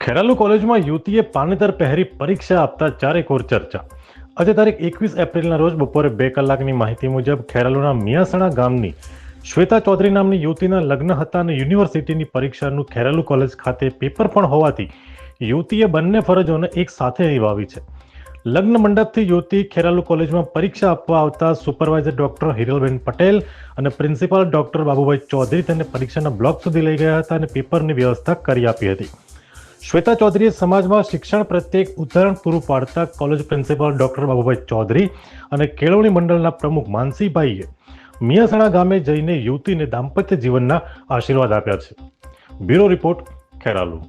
ખેરાલુ કોલેજમાં યુવતીએ પાનેતર પહેરી પરીક્ષા આપતા ચારેકોર ચર્ચા. આજે તારીખ એકવીસ એપ્રિલના રોજ બપોરે બે કલાકની માહિતી મુજબ ખેરાલુના મિયાસણા ગામની શ્વેતા ચૌધરી નામની યુવતીના લગ્ન હતા અને યુનિવર્સિટીની પરીક્ષાનું ખેરાલુ કોલેજ ખાતે પેપર પણ હોવાથી યુવતીએ બંને ફરજોને એક સાથે નિભાવી છે. લગ્ન મંડપથી યુવતી ખેરાલુ કોલેજમાં પરીક્ષા આપવા આવતા સુપરવાઇઝર ડોક્ટર હિરલબેન પટેલ અને પ્રિન્સિપાલ ડોક્ટર બાબુભાઈ ચૌધરી તેને પરીક્ષાના બ્લોક સુધી લઈ ગયા હતા અને પેપરની વ્યવસ્થા કરી આપી હતી. શ્વેતા ચૌધરીએ સમાજમાં શિક્ષણ પ્રત્યે ઉદાહરણ પૂરું પાડતા college principal doctor Babubhai Chaudhari અને કેળવણી મંડળના પ્રમુખ માનસીભાઈએ મિયાસણા ગામે જઈને યુવતીને દાંપત્ય જીવનના આશીર્વાદ આપ્યા છે. Bureau report Kheralu.